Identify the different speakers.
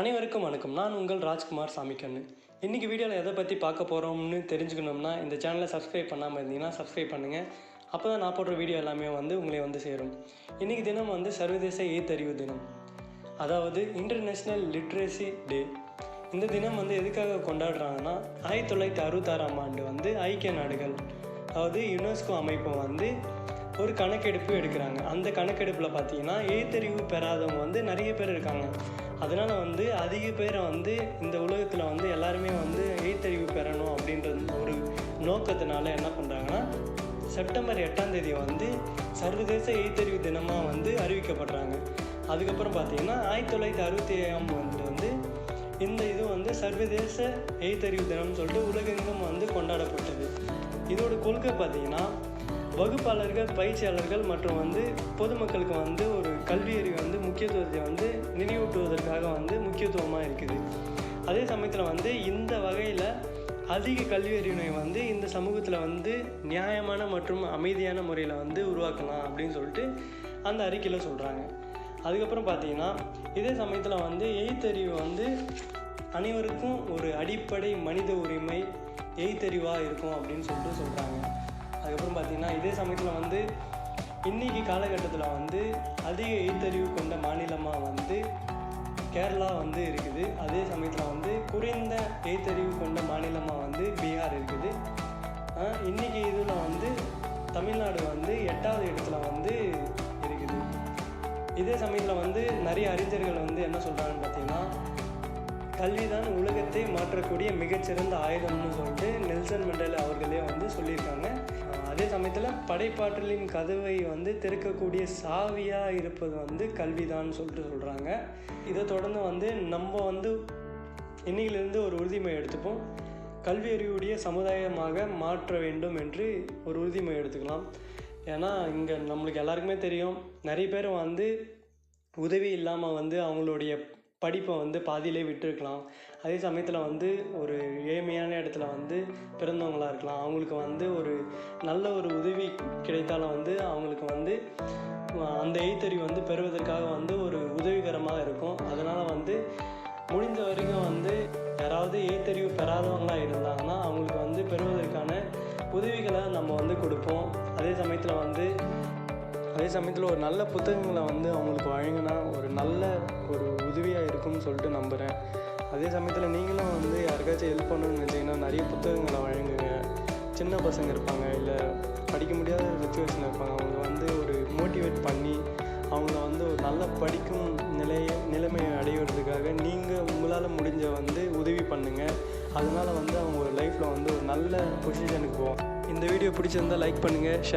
Speaker 1: அனைவருக்கும் வணக்கம். நான் உங்கள் ராஜ்குமார் சாமிக்கண்ணு. இன்றைக்கி வீடியோவில் எதை பற்றி பார்க்க போகிறோம்னு தெரிஞ்சுக்கணும்னா இந்த சேனலை சப்ஸ்கிரைப் பண்ணாமல் இருந்தீங்கன்னா சப்ஸ்கிரைப் பண்ணுங்கள் அப்போ தான் நான் போடுற வீடியோ எல்லாமே வந்து உங்களை வந்து சேரும். இன்றைக்கி தினம் வந்து சர்வதேச ஏத்தறிவு தினம். அதாவது இன்டர்நேஷ்னல் லிட்ரேசி டே இந்த தினம் வந்து எதுக்காக கொண்டாடுறாங்கன்னா ஆயிரத்தி தொள்ளாயிரத்தி அறுபத்தாறாம் ஆண்டு வந்து ஐக்கிய நாடுகள் அதாவது யுனெஸ்கோ அமைப்பு வந்து ஒரு கணக்கெடுப்பு எடுக்கிறாங்க. அந்த கணக்கெடுப்பில் பார்த்தீங்கன்னா ஏத்தறிவு பெறாதவங்க வந்து நிறைய பேர் இருக்காங்க. அதனால் வந்து அதிக பேரை வந்து இந்த உலகத்தில் வந்து எல்லாருமே வந்து எழுத்தறிவு பெறணும் அப்படின்ற ஒரு நோக்கத்தினால என்ன பண்ணுறாங்கன்னா செப்டம்பர் எட்டாம் தேதி வந்து சர்வதேச எழுத்தறிவு தினமாக வந்து அறிவிக்கப்படுறாங்க. அதுக்கப்புறம் பார்த்தீங்கன்னா ஆயிரத்தி தொள்ளாயிரத்தி அறுபத்தி ஏழாம் ஆண்டு வந்து இந்த இது வந்து சர்வதேச எழுத்தறிவு தினம்னு சொல்லிட்டு உலகெங்கும் வந்து கொண்டாடப்பட்டது. இதோட கொள்கை பார்த்தீங்கன்னா வகுப்பாளர்கள் பயிற்சியாளர்கள் மற்றும் வந்து பொதுமக்களுக்கு வந்து ஒரு கல்வி அறிவு வந்து முக்கியத்துவத்தை வந்து நினைவூட்டுவதற்காக வந்து முக்கியத்துவமாக இருக்குது. அதே சமயத்தில் வந்து இந்த வகையில் அதிக கல்வி அறிவினை வந்து இந்த சமூகத்தில் வந்து நியாயமான மற்றும் அமைதியான முறையில் வந்து உருவாக்கலாம் அப்படின்னு சொல்லிட்டு அந்த அறிக்கையில் சொல்கிறாங்க அதுக்கப்புறம் பார்த்தீங்கன்னா இதே சமயத்தில் வந்து எய்த்தறிவு வந்து அனைவருக்கும் ஒரு அடிப்படை மனித உரிமை எய்த்தறிவாக இருக்கும் அப்படின்னு சொல்லிட்டு சொல்கிறாங்க அதுக்கப்புறம் பார்த்தீங்கன்னா இதே சமயத்தில் வந்து இன்னைக்கு காலகட்டத்தில் வந்து அதிக எழுத்தறிவு கொண்ட மாநிலமாக வந்து கேரளா வந்து இருக்குது. அதே சமயத்தில் வந்து குறைந்த எழுத்தறிவு கொண்ட மாநிலமாக வந்து பீகார் இருக்குது. இன்றைக்கி இன்னைக்கு இதில் வந்து தமிழ்நாடு வந்து எட்டாவது இடத்துல வந்து இருக்குது. இதே சமயத்தில் வந்து நிறைய அறிஞர்கள் வந்து என்ன சொல்கிறாங்கன்னு பார்த்தீங்கன்னா கல்விதான் உலகத்தை மாற்றக்கூடிய மிகச்சிறந்த ஆயுதம்னு சொல்லிட்டு நெல்சன் மண்டேலா அவர்களே வந்து சொல்லியிருக்காங்க. அதே சமயத்தில் படைப்பாற்றலின் கதவை வந்து திறக்கக்கூடிய சாவியாக இருப்பது வந்து கல்விதான் சொல்லிட்டு சொல்கிறாங்க இதை தொடர்ந்து வந்து நம்ம வந்து இன்னையிலிருந்து ஒரு உறுதிமொழி எடுத்துப்போம். கல்வி அறிவுடைய சமுதாயமாக மாற்ற வேண்டும் என்று ஒரு உறுதிமொழி எடுத்துக்கலாம். ஏன்னா இங்கே நம்மளுக்கு எல்லாருக்குமே தெரியும். நிறைய பேர் வந்து உதவி இல்லாமல் வந்து அவங்களுடைய படிப்பை வந்து பாதியிலே விட்டுருக்கலாம். அதே சமயத்தில் வந்து ஒரு ஏழ்மையான இடத்துல வந்து பிறந்தவங்களாக இருக்கலாம். அவங்களுக்கு வந்து ஒரு நல்ல ஒரு உதவி கிடைத்தாலும் வந்து அவங்களுக்கு வந்து அந்த எழுத்தறிவு வந்து பெறுவதற்காக வந்து ஒரு உதவிகரமாக இருக்கும். அதனால் வந்து முடிந்த வரைக்கும் வந்து யாராவது எழுத்தறிவு பெறாதவங்களா இருந்தாங்கன்னா அவங்களுக்கு வந்து பெறுவதற்கான உதவிகளை நம்ம வந்து கொடுப்போம். அதே சமயத்தில் வந்து அதே சமயத்தில் ஒரு நல்ல புத்தகங்களை வந்து அவங்களுக்கு வழங்கினா ஒரு நல்ல ஒரு உதவியாக இருக்கும்னு சொல்லிட்டு நம்புகிறேன் அதே சமயத்தில் நீங்களும் வந்து யாருக்காச்சும் ஹெல்ப் பண்ணணும்னு நினச்சிங்கன்னா நிறைய புத்தகங்களை வழங்குங்க. சின்ன பசங்க இருப்பாங்க இல்லை படிக்க முடியாத சுச்சுவேஷனில் இருப்பாங்க. அவங்க வந்து ஒரு மோட்டிவேட் பண்ணி அவங்கள வந்து ஒரு நல்ல படிக்கும் நிலையை நிலைமையை அடைவதற்காக நீங்கள் உங்களால் முடிஞ்ச வந்து உதவி பண்ணுங்கள் அதனால் வந்து அவங்க ஒரு லைஃப்பில் வந்து ஒரு நல்ல பொசிஷனுக்கு போவோம் இந்த வீடியோ பிடிச்சிருந்தா லைக் பண்ணுங்கள் ஷேர்